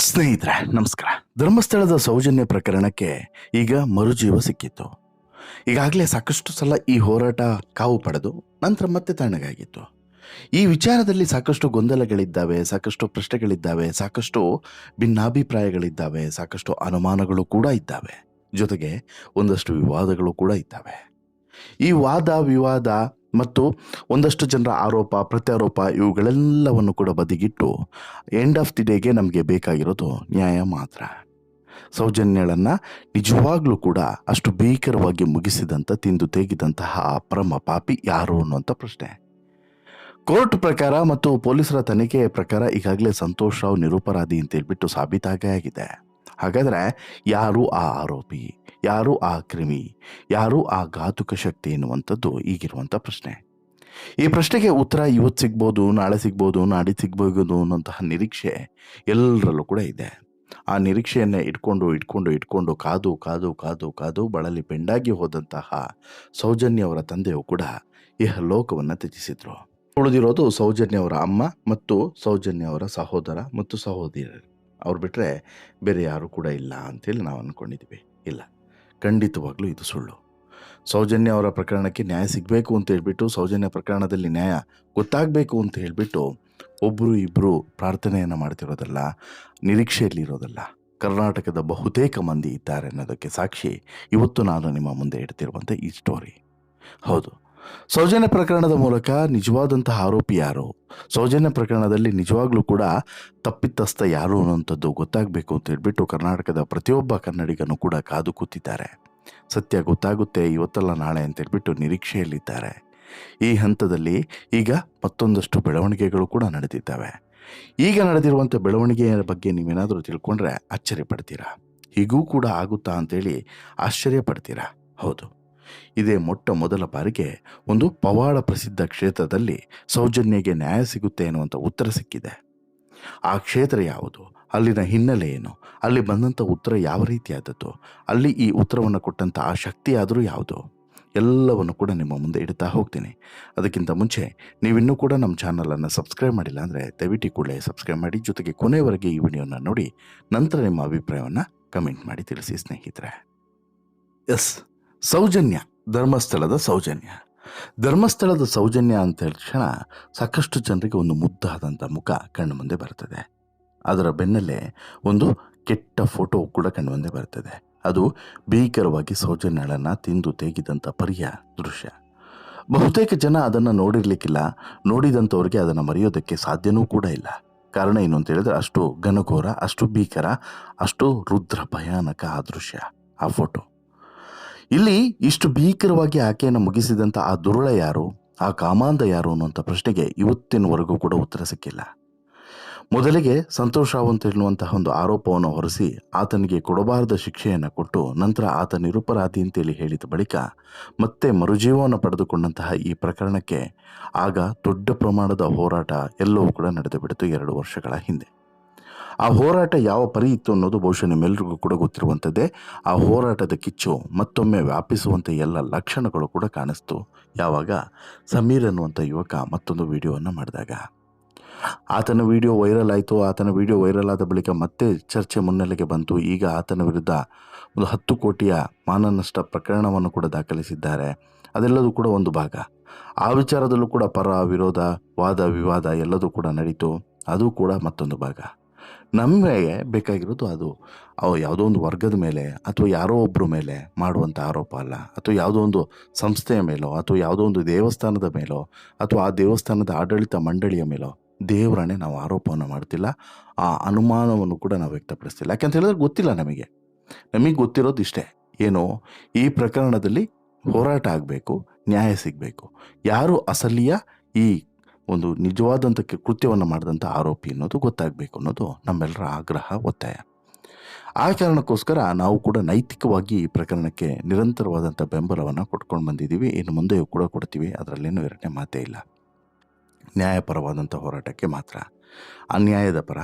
ಸ್ನೇಹಿತರೆ, ನಮಸ್ಕಾರ. ಧರ್ಮಸ್ಥಳದ ಸೌಜನ್ಯ ಪ್ರಕರಣಕ್ಕೆ ಈಗ ಮರುಜೀವ ಸಿಕ್ಕಿತ್ತು. ಈಗಾಗಲೇ ಸಾಕಷ್ಟು ಸಲ ಈ ಹೋರಾಟ ಕಾವು ಪಡೆದು ನಂತರ ಮತ್ತೆ ತಣ್ಣಗಾಗಿತ್ತು. ಈ ವಿಚಾರದಲ್ಲಿ ಸಾಕಷ್ಟು ಗೊಂದಲಗಳಿದ್ದಾವೆ, ಸಾಕಷ್ಟು ಪ್ರಶ್ನೆಗಳಿದ್ದಾವೆ, ಸಾಕಷ್ಟು ಭಿನ್ನಾಭಿಪ್ರಾಯಗಳಿದ್ದಾವೆ, ಸಾಕಷ್ಟು ಅನುಮಾನಗಳು ಕೂಡ ಇದ್ದಾವೆ. ಜೊತೆಗೆ ಒಂದಷ್ಟು ವಿವಾದಗಳು ಕೂಡ ಇದ್ದಾವೆ. ಈ ವಾದ, ವಿವಾದ ಮತ್ತು ಒಂದಷ್ಟು ಜನರ ಆರೋಪ, ಪ್ರತ್ಯಾರೋಪ ಇವುಗಳೆಲ್ಲವನ್ನು ಕೂಡ ಬದಿಗಿಟ್ಟು ಎಂಡ್ ಆಫ್ ದಿ ಡೇಗೆ ನಮಗೆ ಬೇಕಾಗಿರೋದು ನ್ಯಾಯ ಮಾತ್ರ. ಸೌಜನ್ಯಗಳನ್ನು ನಿಜವಾಗ್ಲೂ ಕೂಡ ಅಷ್ಟು ಭೀಕರವಾಗಿ ಮುಗಿಸಿದಂಥ ತಿಂದು ತೆಗೆದಂತಹ ಪರಮ ಪಾಪಿ ಯಾರು ಅನ್ನುವಂಥ ಪ್ರಶ್ನೆ. ಕೋರ್ಟ್ ಪ್ರಕಾರ ಮತ್ತು ಪೊಲೀಸರ ತನಿಖೆಯ ಪ್ರಕಾರ ಈಗಾಗಲೇ ಸಂತೋಷ್ ರಾವ್ ನಿರೂಪರಾಧಿ ಅಂತ ಹೇಳ್ಬಿಟ್ಟು ಸಾಬೀತಾಗೇ ಆಗಿದೆ. ಹಾಗಾದರೆ ಯಾರು ಆ ಆರೋಪಿ? ಯಾರು ಆ ಕ್ರಿಮಿ? ಯಾರು ಆ ಘಾತುಕ ಶಕ್ತಿ ಎನ್ನುವಂಥದ್ದು ಈಗಿರುವಂಥ ಪ್ರಶ್ನೆ. ಈ ಪ್ರಶ್ನೆಗೆ ಉತ್ತರ ಇವತ್ತು ಸಿಗ್ಬೋದು, ನಾಳೆ ಸಿಗ್ಬೋದು, ನಾಡಿದ್ದು ಸಿಗ್ಬೋದು ಅನ್ನೋಂತಹ ನಿರೀಕ್ಷೆ ಎಲ್ಲರಲ್ಲೂ ಕೂಡ ಇದೆ. ಆ ನಿರೀಕ್ಷೆಯನ್ನೇ ಇಟ್ಕೊಂಡು ಇಟ್ಕೊಂಡು ಇಟ್ಕೊಂಡು ಕಾದು ಕಾದು ಕಾದು ಕಾದು ಬಳಲಿ ಬೆಂಡಾಗಿ ಹೋದಂತಹ ಸೌಜನ್ಯವರ ತಂದೆಯು ಕೂಡ ಈ ಲೋಕವನ್ನು ತ್ಯಜಿಸಿದ್ರು. ಉಳಿದಿರೋದು ಸೌಜನ್ಯವರ ಅಮ್ಮ ಮತ್ತು ಸೌಜನ್ಯವರ ಸಹೋದರ ಮತ್ತು ಸಹೋದರಿಯರು. ಅವ್ರು ಬಿಟ್ಟರೆ ಬೇರೆ ಯಾರು ಕೂಡ ಇಲ್ಲ ಅಂತೇಳಿ ನಾವು ಅಂದ್ಕೊಂಡಿದ್ವಿ ಇಲ್ಲ. ಖಂಡಿತವಾಗ್ಲೂ ಇದು ಸುಳ್ಳು. ಸೌಜನ್ಯ ಅವರ ಪ್ರಕರಣಕ್ಕೆ ನ್ಯಾಯ ಸಿಗಬೇಕು ಅಂತ ಹೇಳಿಬಿಟ್ಟು, ಸೌಜನ್ಯ ಪ್ರಕರಣದಲ್ಲಿ ನ್ಯಾಯ ಗೊತ್ತಾಗಬೇಕು ಅಂತ ಹೇಳಿಬಿಟ್ಟು ಒಬ್ಬರು ಇಬ್ಬರು ಪ್ರಾರ್ಥನೆಯನ್ನು ಮಾಡ್ತಿರೋದಲ್ಲ ನಿರೀಕ್ಷೆಯಲ್ಲಿರೋದಲ್ಲ ಕರ್ನಾಟಕದ ಬಹುತೇಕ ಮಂದಿ ಇದ್ದಾರೆ ಅನ್ನೋದಕ್ಕೆ ಸಾಕ್ಷಿ ಇವತ್ತು ನಾನು ನಿಮ್ಮ ಮುಂದೆ ಇಡ್ತಿರುವಂಥ ಈ ಸ್ಟೋರಿ ಹೌದು. ಸೌಜನ್ಯ ಪ್ರಕರಣದ ಮೂಲಕ ನಿಜವಾದಂತಹ ಆರೋಪಿ ಯಾರು? ಸೌಜನ್ಯ ಪ್ರಕರಣದಲ್ಲಿ ನಿಜವಾಗ್ಲೂ ಕೂಡ ತಪ್ಪಿತಸ್ಥ ಯಾರು ಅನ್ನೋಂಥದ್ದು ಗೊತ್ತಾಗಬೇಕು ಅಂತ ಹೇಳ್ಬಿಟ್ಟು ಕರ್ನಾಟಕದ ಪ್ರತಿಯೊಬ್ಬ ಕನ್ನಡಿಗನು ಕೂಡ ಕಾದು ಕೂತಿದ್ದಾರೆ. ಸತ್ಯ ಗೊತ್ತಾಗುತ್ತೆ, ಇವತ್ತಲ್ಲ ನಾಳೆ ಅಂತ ಹೇಳ್ಬಿಟ್ಟು ನಿರೀಕ್ಷೆಯಲ್ಲಿದ್ದಾರೆ. ಈ ಹಂತದಲ್ಲಿ ಈಗ ಮತ್ತೊಂದಷ್ಟು ಬೆಳವಣಿಗೆಗಳು ಕೂಡ ನಡೆದಿದ್ದಾವೆ. ಈಗ ನಡೆದಿರುವಂಥ ಬೆಳವಣಿಗೆಯ ಬಗ್ಗೆ ನೀವೇನಾದರೂ ತಿಳ್ಕೊಂಡ್ರೆ ಆಶ್ಚರ್ಯ ಪಡ್ತೀರಾ ಹೀಗೂ ಕೂಡ ಆಗುತ್ತಾ ಅಂತೇಳಿ ಆಶ್ಚರ್ಯ ಪಡ್ತೀರಾ ಹೌದು. ಇದೇ ಮೊಟ್ಟ ಮೊದಲ ಬಾರಿಗೆ ಒಂದು ಪವಾಡ ಪ್ರಸಿದ್ಧ ಕ್ಷೇತ್ರದಲ್ಲಿ ಸೌಜನ್ಯಗೆ ನ್ಯಾಯ ಸಿಗುತ್ತೆ ಎನ್ನುವಂಥ ಉತ್ತರ ಸಿಕ್ಕಿದೆ. ಆ ಕ್ಷೇತ್ರ ಯಾವುದು? ಅಲ್ಲಿನ ಹಿನ್ನೆಲೆ ಏನು? ಅಲ್ಲಿ ಬಂದಂಥ ಉತ್ತರ ಯಾವ ರೀತಿಯಾದದ್ದು? ಅಲ್ಲಿ ಈ ಉತ್ತರವನ್ನು ಕೊಟ್ಟಂಥ ಆ ಶಕ್ತಿಯಾದರೂ ಯಾವುದು? ಎಲ್ಲವನ್ನು ಕೂಡ ನಿಮ್ಮ ಮುಂದೆ ಇಡ್ತಾ ಹೋಗ್ತೀನಿ. ಅದಕ್ಕಿಂತ ಮುಂಚೆ ನೀವಿನ್ನೂ ಕೂಡ ನಮ್ಮ ಚಾನಲನ್ನು ಸಬ್ಸ್ಕ್ರೈಬ್ ಮಾಡಿಲ್ಲ ಅಂದರೆ ದಯವಿಟ್ಟು ಕೂಡಲೇ ಸಬ್ಸ್ಕ್ರೈಬ್ ಮಾಡಿ, ಜೊತೆಗೆ ಕೊನೆವರೆಗೆ ಈ ವಿಡಿಯೋನ ನೋಡಿ, ನಂತರ ನಿಮ್ಮ ಅಭಿಪ್ರಾಯವನ್ನು ಕಮೆಂಟ್ ಮಾಡಿ ತಿಳಿಸಿ ಸ್ನೇಹಿತರೆ. ಎಸ್. ಸೌಜನ್ಯ, ಧರ್ಮಸ್ಥಳದ ಸೌಜನ್ಯ. ಧರ್ಮಸ್ಥಳದ ಸೌಜನ್ಯ ಅಂತ ಕ್ಷಣ ಸಾಕಷ್ಟು ಜನರಿಗೆ ಒಂದು ಮುದ್ದಾದಂಥ ಮುಖ ಕಣ್ಣು ಮುಂದೆ ಬರ್ತದೆ ಅದರ ಬೆನ್ನಲ್ಲೇ ಒಂದು ಕೆಟ್ಟ ಫೋಟೋ ಕೂಡ ಕಣ್ಣು ಮುಂದೆ ಬರ್ತದೆ ಅದು ಭೀಕರವಾಗಿ ಸೌಜನ್ಯಗಳನ್ನು ತಿಂದು ತೇಗಿದಂಥ ಪರಿಯ ದೃಶ್ಯ. ಬಹುತೇಕ ಜನ ಅದನ್ನು ನೋಡಿರಲಿಕ್ಕಿಲ್ಲ. ನೋಡಿದಂಥವ್ರಿಗೆ ಅದನ್ನು ಮರೆಯೋದಕ್ಕೆ ಸಾಧ್ಯನೂ ಕೂಡ ಇಲ್ಲ. ಕಾರಣ ಏನು ಅಂತ ಹೇಳಿದ್ರೆ ಅಷ್ಟು ಘನಘೋರ, ಅಷ್ಟು ಭೀಕರ, ಅಷ್ಟು ರುದ್ರ ಭಯಾನಕ ಆ ದೃಶ್ಯ, ಆ ಫೋಟೋ. ಇಲ್ಲಿ ಇಷ್ಟು ಭೀಕರವಾಗಿ ಆಕೆಯನ್ನು ಮುಗಿಸಿದಂಥ ಆ ದುರುಳ ಯಾರು, ಆ ಕಾಮಾಂಧ ಯಾರು ಅನ್ನುವಂಥ ಪ್ರಶ್ನೆಗೆ ಇವತ್ತಿನವರೆಗೂ ಕೂಡ ಉತ್ತರ ಸಿಕ್ಕಿಲ್ಲ. ಮೊದಲಿಗೆ ಸಂತೋಷ್ ರಾವ್ ಅಂತ ಹೇಳುವಂತಹ ಒಂದು ಆರೋಪವನ್ನು ಹೊರಿಸಿ ಆತನಿಗೆ ಕೊಡಬಾರದ ಶಿಕ್ಷೆಯನ್ನು ಕೊಟ್ಟು ನಂತರ ಆತ ನಿರುಪರಾಧಿ ಅಂತೇಳಿ ಹೇಳಿದ ಬಳಿಕ ಮತ್ತೆ ಮರುಜೀವವನ್ನು ಪಡೆದುಕೊಂಡಂತಹ ಈ ಪ್ರಕರಣಕ್ಕೆ ಆಗ ದೊಡ್ಡ ಪ್ರಮಾಣದ ಹೋರಾಟ ಎಲ್ಲವೂ ಕೂಡ ನಡೆದು ಬಿಡಿತು ಎರಡು ವರ್ಷಗಳ ಹಿಂದೆ. ಆ ಹೋರಾಟ ಯಾವ ಪರಿ ಇತ್ತು ಅನ್ನೋದು ಬಹುಶಃ ನಿಮ್ಮೆಲ್ಲರಿಗೂ ಕೂಡ ಗೊತ್ತಿರುವಂಥದ್ದೇ. ಆ ಹೋರಾಟದ ಕಿಚ್ಚು ಮತ್ತೊಮ್ಮೆ ವ್ಯಾಪಿಸುವಂಥ ಎಲ್ಲ ಲಕ್ಷಣಗಳು ಕೂಡ ಕಾಣಿಸ್ತು. ಯಾವಾಗ? ಸಮೀರ್ ಅನ್ನುವಂಥ ಯುವಕ ಮತ್ತೊಂದು ವಿಡಿಯೋವನ್ನು ಮಾಡಿದಾಗ. ಆತನ ವಿಡಿಯೋ ವೈರಲ್ ಆಯಿತು. ಆತನ ವಿಡಿಯೋ ವೈರಲ್ ಆದ ಬಳಿಕ ಮತ್ತೆ ಚರ್ಚೆ ಮುನ್ನೆಲೆಗೆ ಬಂತು. ಈಗ ಆತನ ವಿರುದ್ಧ ಒಂದು ಹತ್ತು ಕೋಟಿಯ ಮಾನನಷ್ಟ ಪ್ರಕರಣವನ್ನು ಕೂಡ ದಾಖಲಿಸಿದ್ದಾರೆ. ಅದೆಲ್ಲದೂ ಕೂಡ ಒಂದು ಭಾಗ. ಆ ವಿಚಾರದಲ್ಲೂ ಕೂಡ ಪರ, ವಿರೋಧ, ವಾದ, ವಿವಾದ ಎಲ್ಲದೂ ಕೂಡ ನಡೀತು. ಅದು ಕೂಡ ಮತ್ತೊಂದು ಭಾಗ. ನಮಗೆ ಬೇಕಾಗಿರೋದು ಅದು. ಅವು ಯಾವುದೋ ಒಂದು ವರ್ಗದ ಮೇಲೆ ಅಥವಾ ಯಾರೋ ಒಬ್ಬರ ಮೇಲೆ ಮಾಡುವಂಥ ಆರೋಪ ಅಲ್ಲ. ಅಥವಾ ಯಾವುದೋ ಒಂದು ಸಂಸ್ಥೆಯ ಮೇಲೋ ಅಥವಾ ಯಾವುದೋ ಒಂದು ದೇವಸ್ಥಾನದ ಮೇಲೋ ಅಥವಾ ಆ ದೇವಸ್ಥಾನದ ಆಡಳಿತ ಮಂಡಳಿಯ ಮೇಲೋ ದೇವರನ್ನೇ ನಾವು ಆರೋಪವನ್ನು ಮಾಡ್ತಿಲ್ಲ. ಆ ಅನುಮಾನವನ್ನು ಕೂಡ ನಾವು ವ್ಯಕ್ತಪಡಿಸ್ತಿಲ್ಲ. ಯಾಕಂತ ಹೇಳಿದ್ರೆ ಗೊತ್ತಿಲ್ಲ ನಮಗೆ. ನಮಗೆ ಗೊತ್ತಿರೋದು ಇಷ್ಟೇ. ಏನು? ಈ ಪ್ರಕರಣದಲ್ಲಿ ಹೋರಾಟ ಆಗಬೇಕು, ನ್ಯಾಯ ಸಿಗಬೇಕು. ಯಾರು ಅಸಲಿಯ ಈ ಒಂದು ನಿಜವಾದಂಥ ಕೃತ್ಯವನ್ನು ಮಾಡಿದಂಥ ಆರೋಪಿ ಅನ್ನೋದು ಗೊತ್ತಾಗಬೇಕು ಅನ್ನೋದು ನಮ್ಮೆಲ್ಲರ ಆಗ್ರಹ, ಒತ್ತಾಯ. ಆ ಕಾರಣಕ್ಕೋಸ್ಕರ ನಾವು ಕೂಡ ನೈತಿಕವಾಗಿ ಈ ಪ್ರಕರಣಕ್ಕೆ ನಿರಂತರವಾದಂಥ ಬೆಂಬಲವನ್ನು ಕೊಟ್ಕೊಂಡು ಬಂದಿದ್ದೀವಿ ಇನ್ನು ಮುಂದೆಯೂ ಕೂಡ ಕೊಡ್ತೀವಿ. ಅದರಲ್ಲೇನು ಎರಡನೇ ಮಾತೇ ಇಲ್ಲ. ನ್ಯಾಯಪರವಾದಂಥ ಹೋರಾಟಕ್ಕೆ ಮಾತ್ರ. ಅನ್ಯಾಯದ ಪರ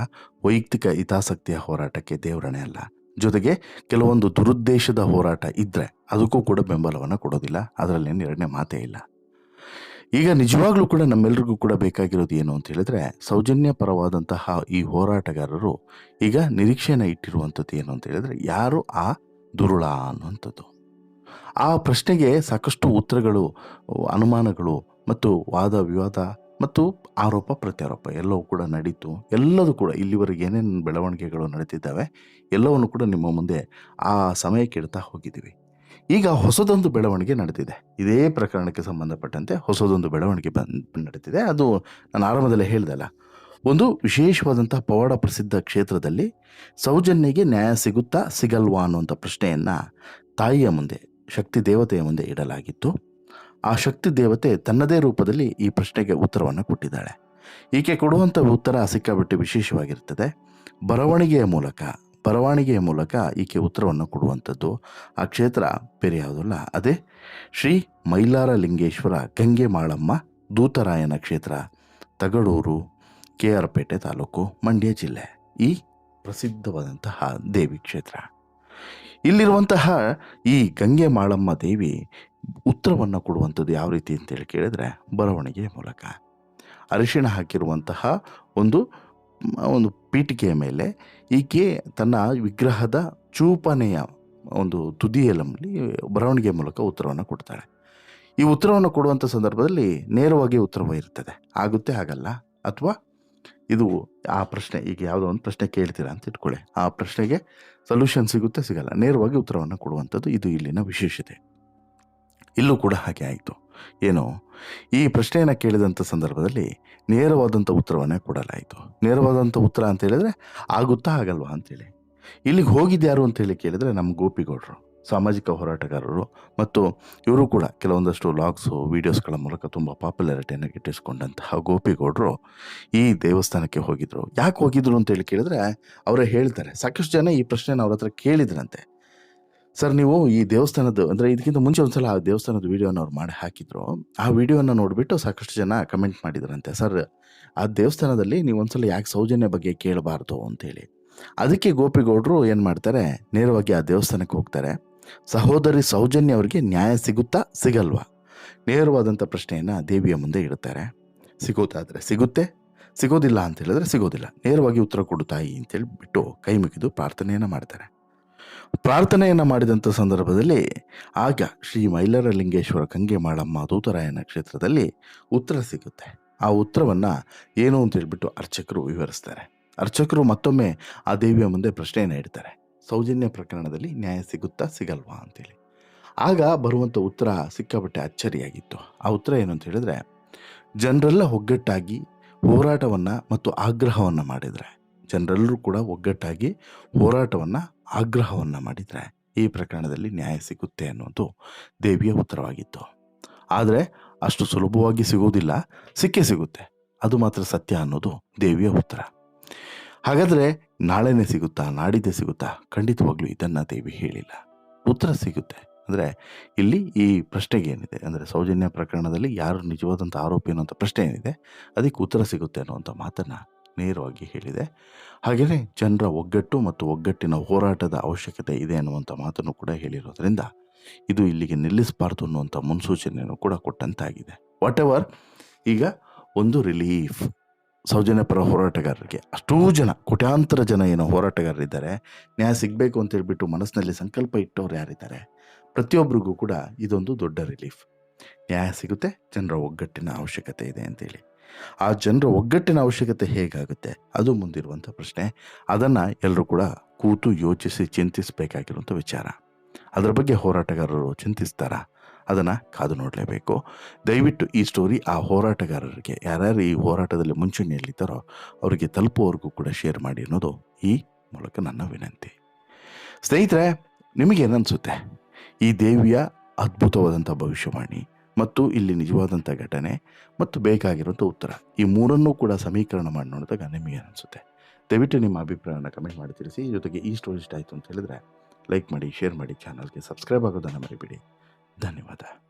ವೈಯಕ್ತಿಕ ಹಿತಾಸಕ್ತಿಯ ಹೋರಾಟಕ್ಕೆ ದೇವರಣೆ ಅಲ್ಲ. ಜೊತೆಗೆ ಕೆಲವೊಂದು ದುರುದ್ದೇಶದ ಹೋರಾಟ ಇದ್ದರೆ ಅದಕ್ಕೂ ಕೂಡ ಬೆಂಬಲವನ್ನು ಕೊಡೋದಿಲ್ಲ. ಅದರಲ್ಲೇನು ಎರಡನೇ ಮಾತೇ ಇಲ್ಲ. ಈಗ ನಿಜವಾಗ್ಲೂ ಕೂಡ ನಮ್ಮೆಲ್ರಿಗೂ ಕೂಡ ಬೇಕಾಗಿರೋದು ಏನು ಅಂತ ಹೇಳಿದ್ರೆ, ಸೌಜನ್ಯ ಪರವಾದಂತಹ ಈ ಹೋರಾಟಗಾರರು ಈಗ ನಿರೀಕ್ಷೆನ ಇಟ್ಟಿರುವಂಥದ್ದು ಏನು ಅಂತ ಹೇಳಿದ್ರೆ, ಯಾರು ಆ ದುರುಳ ಅನ್ನುವಂಥದ್ದು. ಆ ಪ್ರಶ್ನೆಗೆ ಸಾಕಷ್ಟು ಉತ್ತರಗಳು, ಅನುಮಾನಗಳು ಮತ್ತು ವಾದ ವಿವಾದ ಮತ್ತು ಆರೋಪ ಪ್ರತ್ಯಾರೋಪ ಎಲ್ಲವೂ ಕೂಡ ನಡೀತು. ಎಲ್ಲದೂ ಕೂಡ ಇಲ್ಲಿವರೆಗೆ ಏನೇನು ಬೆಳವಣಿಗೆಗಳು ನಡೀತಿದ್ದಾವೆ ಎಲ್ಲವನ್ನು ಕೂಡ ನಿಮ್ಮ ಮುಂದೆ ಆ ಸಮಯಕ್ಕೆ ಇಡ್ತಾ ಹೋಗಿದ್ದೀವಿ. ಈಗ ಹೊಸದೊಂದು ಬೆಳವಣಿಗೆ ನಡೆದಿದೆ ಇದೇ ಪ್ರಕರಣಕ್ಕೆ ಸಂಬಂಧಪಟ್ಟಂತೆ ಹೊಸದೊಂದು ಬೆಳವಣಿಗೆ ಬಂದು ನಡೀತಿದೆ. ಅದು ನಾನು ಆರಂಭದಲ್ಲೇ ಹೇಳ್ದಲ್ಲ. ಒಂದು ವಿಶೇಷವಾದಂಥ ಪವಾಡ ಪ್ರಸಿದ್ಧ ಕ್ಷೇತ್ರದಲ್ಲಿ ಸೌಜನ್ಯಗೆ ನ್ಯಾಯ ಸಿಗುತ್ತಾ ಸಿಗಲ್ವಾ ಅನ್ನುವಂಥ ಪ್ರಶ್ನೆಯನ್ನು ತಾಯಿಯ ಮುಂದೆ, ಶಕ್ತಿ ದೇವತೆಯ ಮುಂದೆ ಇಡಲಾಗಿತ್ತು. ಆ ಶಕ್ತಿ ದೇವತೆ ತನ್ನದೇ ರೂಪದಲ್ಲಿ ಈ ಪ್ರಶ್ನೆಗೆ ಉತ್ತರವನ್ನು ಕೊಟ್ಟಿದ್ದಾಳೆ. ಈಕೆ ಕೊಡುವಂಥ ಉತ್ತರ ಸಿಕ್ಕಾಬಿಟ್ಟು ವಿಶೇಷವಾಗಿರ್ತದೆ. ಬರವಣಿಗೆಯ ಮೂಲಕ ಬರವಣಿಗೆಯ ಮೂಲಕ ಈಕೆ ಉತ್ತರವನ್ನು ಕೊಡುವಂಥದ್ದು ಆ ಕ್ಷೇತ್ರ ಬೇರೆ ಯಾವುದಲ್ಲ ಅದೇ ಶ್ರೀ ಮೈಲಾರ ಲಿಂಗೇಶ್ವರ ಗಂಗೆ ಮಾಳಮ್ಮ ದೂತರಾಯನ ಕ್ಷೇತ್ರ ತಗಡೂರು ಕೆ ಆರ್ ಪೇಟೆ ತಾಲೂಕು, ಮಂಡ್ಯ ಜಿಲ್ಲೆ. ಈ ಪ್ರಸಿದ್ಧವಾದಂತಹ ದೇವಿ ಕ್ಷೇತ್ರ. ಇಲ್ಲಿರುವಂತಹ ಈ ಗಂಗೆ ಮಾಳಮ್ಮ ದೇವಿ ಉತ್ತರವನ್ನು ಕೊಡುವಂಥದ್ದು ಯಾವ ರೀತಿ ಅಂತೇಳಿ ಕೇಳಿದರೆ ಬರವಣಿಗೆಯ ಮೂಲಕ. ಅರಿಶಿಣ ಹಾಕಿರುವಂತಹ ಒಂದು ಒಂದು ಪೀಠಿಕೆಯ ಮೇಲೆ ಈಕೆ ತನ್ನ ವಿಗ್ರಹದ ಚೂಪನೆಯ ಒಂದು ತುದಿಯಲ್ಲಿ ಬರವಣಿಗೆಯ ಮೂಲಕ ಉತ್ತರವನ್ನು ಕೊಡ್ತಾಳೆ. ಈ ಉತ್ತರವನ್ನು ಕೊಡುವಂಥ ಸಂದರ್ಭದಲ್ಲಿ ನೇರವಾಗಿ ಉತ್ತರವೂ ಇರ್ತದೆ. ಆಗುತ್ತೆ ಆಗಲ್ಲ ಅಥವಾ ಇದು ಆ ಪ್ರಶ್ನೆ, ಈಗ ಯಾವುದೋ ಒಂದು ಪ್ರಶ್ನೆ ಕೇಳ್ತೀರಾ ಅಂತ ಇಟ್ಕೊಳ್ಳಿ. ಆ ಪ್ರಶ್ನೆಗೆ ಸೊಲ್ಯೂಷನ್ ಸಿಗುತ್ತೆ, ಸಿಗಲ್ಲ. ನೇರವಾಗಿ ಉತ್ತರವನ್ನು ಕೊಡುವಂಥದ್ದು ಇದು ಇಲ್ಲಿನ ವಿಶೇಷತೆ. ಇಲ್ಲೂ ಕೂಡ ಹಾಗೆ ಆಯಿತು. ಏನು, ಈ ಪ್ರಶ್ನೆಯನ್ನು ಕೇಳಿದಂಥ ಸಂದರ್ಭದಲ್ಲಿ ನೇರವಾದಂಥ ಉತ್ತರವನ್ನೇ ಕೊಡಲಾಯಿತು. ನೇರವಾದಂಥ ಉತ್ತರ ಅಂತ ಹೇಳಿದ್ರೆ ಆಗುತ್ತಾ ಆಗಲ್ವಾ ಅಂತೇಳಿ. ಇಲ್ಲಿಗೆ ಹೋಗಿದ್ಯಾರು ಅಂತೇಳಿ ಕೇಳಿದರೆ ನಮ್ಮ ಗೋಪಿಗೌಡರು, ಸಾಮಾಜಿಕ ಹೋರಾಟಗಾರರು ಮತ್ತು ಇವರು ಕೂಡ ಕೆಲವೊಂದಷ್ಟು ಲಾಗ್ಸು, ವೀಡಿಯೋಸ್ಗಳ ಮೂಲಕ ತುಂಬ ಪಾಪ್ಯುಲಾರಿಟಿಯನ್ನು ಗಿಟ್ಟಿಸ್ಕೊಂಡಂತಹ ಗೋಪಿಗೌಡರು ಈ ದೇವಸ್ಥಾನಕ್ಕೆ ಹೋಗಿದ್ರು. ಯಾಕೆ ಹೋಗಿದ್ರು ಅಂತೇಳಿ ಕೇಳಿದ್ರೆ ಅವರೇ ಹೇಳ್ತಾರೆ. ಸಾಕಷ್ಟು ಜನ ಈ ಪ್ರಶ್ನೆನ ಅವ್ರ ಹತ್ರ ಕೇಳಿದ್ರಂತೆ. ಸರ್, ನೀವು ಈ ದೇವಸ್ಥಾನದ್ದು, ಅಂದರೆ ಇದಕ್ಕಿಂತ ಮುಂಚೆ ಒಂದ್ಸಲ ಆ ದೇವಸ್ಥಾನದ ವಿಡಿಯೋನ ಅವ್ರು ಮಾಡಿ ಹಾಕಿದ್ರು. ಆ ವಿಡಿಯೋನ ನೋಡಿಬಿಟ್ಟು ಸಾಕಷ್ಟು ಜನ ಕಮೆಂಟ್ ಮಾಡಿದ್ರಂತೆ. ಸರ್, ಆ ದೇವಸ್ಥಾನದಲ್ಲಿ ನೀವು ಒಂದ್ಸಲ ಯಾಕೆ ಸೌಜನ್ಯ ಬಗ್ಗೆ ಕೇಳಬಾರ್ದು? ಅಂತೇಳಿ. ಅದಕ್ಕೆ ಗೋಪಿಗೌಡರು ಏನು ಮಾಡ್ತಾರೆ? ನೇರವಾಗಿ ಆ ದೇವಸ್ಥಾನಕ್ಕೆ ಹೋಗ್ತಾರೆ. ಸಹೋದರಿ ಸೌಜನ್ಯ ಅವರಿಗೆ ನ್ಯಾಯ ಸಿಗುತ್ತಾ, ಸಿಗಲ್ವಾ? ನೇರವಾದಂಥ ಪ್ರಶ್ನೆಯನ್ನು ದೇವಿಯ ಮುಂದೆ ಇಡ್ತಾರೆ. ಸಿಗೋದಾದರೆ ಸಿಗುತ್ತೆ, ಸಿಗೋದಿಲ್ಲ ಅಂತ ಹೇಳಿದ್ರೆ ಸಿಗೋದಿಲ್ಲ. ನೇರವಾಗಿ ಉತ್ತರ ಕೊಡು ತಾಯಿ ಅಂತೇಳಿ ಬಿಟ್ಟು ಕೈ ಮುಗಿದು ಪ್ರಾರ್ಥನೆಯನ್ನು ಮಾಡ್ತಾರೆ. ಪ್ರಾರ್ಥನೆಯನ್ನು ಮಾಡಿದಂಥ ಸಂದರ್ಭದಲ್ಲಿ ಆಗ ಶ್ರೀ ಮೈಲರ ಲಿಂಗೇಶ್ವರ ಕಂಗೆ ಮಾಡಮ್ಮ ದೂತರಾಯನ ಕ್ಷೇತ್ರದಲ್ಲಿ ಉತ್ತರ ಸಿಗುತ್ತೆ. ಆ ಉತ್ತರವನ್ನು ಏನು ಅಂತ ಹೇಳಿಬಿಟ್ಟು ಅರ್ಚಕರು ವಿವರಿಸ್ತಾರೆ. ಅರ್ಚಕರು ಮತ್ತೊಮ್ಮೆ ಆ ದೇವಿಯ ಮುಂದೆ ಪ್ರಶ್ನೆಯನ್ನು ಇಡ್ತಾರೆ. ಸೌಜನ್ಯ ಪ್ರಕರಣದಲ್ಲಿ ನ್ಯಾಯ ಸಿಗುತ್ತಾ ಸಿಗಲ್ವಾ ಅಂತೇಳಿ. ಆಗ ಬರುವಂಥ ಉತ್ತರ ಸಿಕ್ಕಾಪಟ್ಟೆ ಅಚ್ಚರಿಯಾಗಿತ್ತು. ಆ ಉತ್ತರ ಏನು ಅಂತ ಹೇಳಿದ್ರೆ, ಜನರೆಲ್ಲ ಒಗ್ಗಟ್ಟಾಗಿ ಹೋರಾಟವನ್ನು ಮತ್ತು ಆಗ್ರಹವನ್ನು ಮಾಡಿದರೆ, ಜನರೆಲ್ಲರೂ ಕೂಡ ಒಗ್ಗಟ್ಟಾಗಿ ಹೋರಾಟವನ್ನು ಆಗ್ರಹವನ್ನು ಮಾಡಿದರೆ ಈ ಪ್ರಕರಣದಲ್ಲಿ ನ್ಯಾಯ ಸಿಗುತ್ತೆ ಅನ್ನೋದು ದೇವಿಯ ಉತ್ತರವಾಗಿತ್ತು. ಆದರೆ ಅಷ್ಟು ಸುಲಭವಾಗಿ ಸಿಗೋದಿಲ್ಲ, ಸಿಕ್ಕೇ ಸಿಗುತ್ತೆ. ಅದು ಮಾತ್ರ ಸತ್ಯ ಅನ್ನೋದು ದೇವಿಯ ಉತ್ತರ. ಹಾಗಾದರೆ ನಾಳೆನೇ ಸಿಗುತ್ತಾ, ನಾಡಿದ್ದೇ ಸಿಗುತ್ತಾ? ಖಂಡಿತವಾಗ್ಲೂ ಇದನ್ನು ದೇವಿ ಹೇಳಿಲ್ಲ. ಉತ್ತರ ಸಿಗುತ್ತೆ. ಅಂದರೆ ಇಲ್ಲಿ ಈ ಪ್ರಶ್ನೆಗೆ ಏನಿದೆ? ಅಂದರೆ ಸೌಜನ್ಯ ಪ್ರಕರಣದಲ್ಲಿ ಯಾರು ನಿಜವಾದಂಥ ಆರೋಪಿ ಅನ್ನೋಂಥ ಪ್ರಶ್ನೆ ಏನಿದೆ? ಅದಕ್ಕೆ ಉತ್ತರ ಸಿಗುತ್ತೆ ಅನ್ನುವಂಥ ಮಾತನ್ನು ನೇರವಾಗಿ ಹೇಳಿದೆ. ಹಾಗೆಯೇ ಜನರ ಒಗ್ಗಟ್ಟು ಮತ್ತು ಒಗ್ಗಟ್ಟಿನ ಹೋರಾಟದ ಅವಶ್ಯಕತೆ ಇದೆ ಅನ್ನುವಂಥ ಮಾತನ್ನು ಕೂಡ ಹೇಳಿರೋದ್ರಿಂದ ಇದು ಇಲ್ಲಿಗೆ ನಿಲ್ಲಿಸಬಾರ್ದು ಅನ್ನುವಂಥ ಮುನ್ಸೂಚನೆಯನ್ನು ಕೂಡ ಕೊಟ್ಟಂತಾಗಿದೆ. ವಾಟ್ ಎವರ್ ಈಗ ಒಂದು ರಿಲೀಫ್ ಸೌಜನ್ಯ ಪರ ಹೋರಾಟಗಾರರಿಗೆ ಅಷ್ಟೂ ಜನ, ಕೋಟ್ಯಾಂತರ ಜನ ಏನೋ ಹೋರಾಟಗಾರರಿದ್ದಾರೆ. ನ್ಯಾಯ ಸಿಗಬೇಕು ಅಂತ ಹೇಳಿಬಿಟ್ಟು ಮನಸ್ಸಿನಲ್ಲಿ ಸಂಕಲ್ಪ ಇಟ್ಟವ್ರು ಯಾರಿದ್ದಾರೆ? ಪ್ರತಿಯೊಬ್ಬರಿಗೂ ಕೂಡ ಇದೊಂದು ದೊಡ್ಡ ರಿಲೀಫ್ ನ್ಯಾಯ ಸಿಗುತ್ತೆ ಜನರ ಒಗ್ಗಟ್ಟಿನ ಅವಶ್ಯಕತೆ ಇದೆ ಅಂತೇಳಿ. ಆ ಜನರ ಒಗ್ಗಟ್ಟಿನ ಅವಶ್ಯಕತೆ ಹೇಗಾಗುತ್ತೆ? ಅದು ಮುಂದಿರುವಂಥ ಪ್ರಶ್ನೆ. ಅದನ್ನು ಎಲ್ಲರೂ ಕೂಡ ಕೂತು ಯೋಚಿಸಿ ಚಿಂತಿಸಬೇಕಾಗಿರುವಂಥ ವಿಚಾರ. ಅದರ ಬಗ್ಗೆ ಹೋರಾಟಗಾರರು ಚಿಂತಿಸ್ತಾರಾ. ಅದನ್ನು ಕಾದು ನೋಡಲೇಬೇಕು. ದಯವಿಟ್ಟು ಈ ಸ್ಟೋರಿ ಆ ಹೋರಾಟಗಾರರಿಗೆ, ಯಾರ್ಯಾರು ಈ ಹೋರಾಟದಲ್ಲಿ ಮುಂಚೂಣಿಯಲ್ಲಿದ್ದಾರೋ ಅವರಿಗೆ ತಲುಪುವವರೆಗೂ ಕೂಡ ಶೇರ್ ಮಾಡಿ ಅನ್ನೋದು ಈ ಮೂಲಕ ನನ್ನ ವಿನಂತಿ. ಸ್ನೇಹಿತರೆ ನಿಮಗೇನನ್ಸುತ್ತೆ ಈ ದೇವಿಯ ಅದ್ಭುತವಾದಂಥ ಭವಿಷ್ಯವಾಣಿ. ಮತ್ತು ಇಲ್ಲಿ ನಿಜವಾದಂಥ ಘಟನೆ ಮತ್ತು ಬೇಕಾಗಿರುವಂಥ ಉತ್ತರ. ಈ ಮೂರನ್ನೂ ಕೂಡ ಸಮೀಕರಣ ಮಾಡಿ ನೋಡಿದಾಗ ನಿಮಗೆ ಅನಿಸುತ್ತೆ. ದಯವಿಟ್ಟು ನಿಮ್ಮ ಅಭಿಪ್ರಾಯನ ಕಮೆಂಟ್ ಮಾಡಿ ತಿಳಿಸಿ. ಜೊತೆಗೆ ಈ ಸ್ಟೋರಿ ಇಷ್ಟ ಆಯಿತು ಅಂತ ಹೇಳಿದ್ರೆ ಲೈಕ್ ಮಾಡಿ ಶೇರ್ ಮಾಡಿ ಚಾನಲ್ಗೆ ಸಬ್ಸ್ಕ್ರೈಬ್ ಆಗೋದನ್ನು ಮರಿಬೇಡಿ. ಧನ್ಯವಾದ.